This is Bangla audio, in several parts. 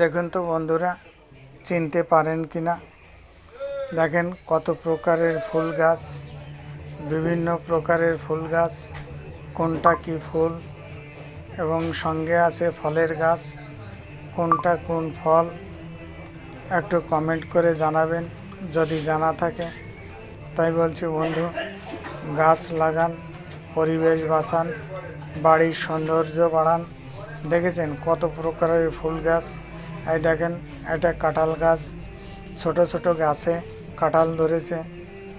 দেখুন তো বন্ধুরা, চিনতে পারেন কি না দেখেন কত প্রকারের ফুল গাছ, বিভিন্ন প্রকারের ফুল গাছ, কোনটা কি ফুল, এবং সঙ্গে আছে ফলের গাছ, কোনটা কোন ফল? একটু কমেন্ট করে জানাবেন, যদি জানা থাকে। তাই বলছি বন্ধু, গাছ লাগান, পরিবেশ বাঁচান, বাড়ির সৌন্দর্য বাড়ান। দেখেছেন কত প্রকারের ফুল গাছ? এই দেখেন, এটা কাঁঠাল গাছ। ছোট ছোট গাছে কাঁঠাল ধরেছে।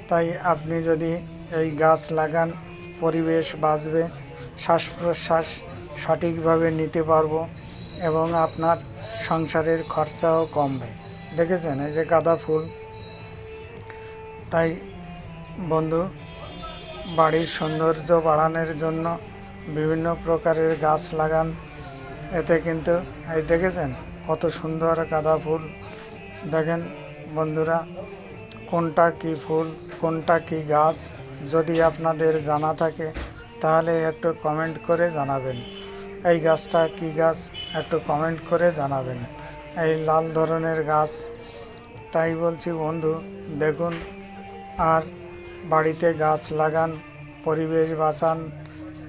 তাই আপনি যদি এই গাছ লাগান, পরিবেশ বাঁচবে, শ্বাস প্রশ্বাস সঠিকভাবে নিতে পারব এবং আপনার সংসারের খরচাও কমবে। দেখেছেন? এই যে গাঁদা ফুল। তাই বন্ধু, বাড়ির সৌন্দর্য বাড়ানোর জন্য বিভিন্ন প্রকারের গাছ লাগান। এতে কিন্তু, এই দেখেছেন? কত সুন্দর গাঁদা ফুল। দেখেন বন্ধুরা, কোনটা কি ফুল, কোনটা কি গাছ? যদি আপনাদের জানা থাকে, তাহলে একটু কমেন্ট করে জানাবেন। এই গাছটা কি গাছ? একটু কমেন্ট করে জানাবেন। এই লাল ধরনের গাছ, তাই বলছি বন্ধু, দেখুন। আর বাড়িতে গাছ লাগান, পরিবেশ বাঁচান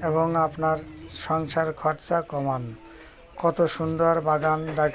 এবং আপনার সংসার খরচা কমান। কত সুন্দর বাগান দেখে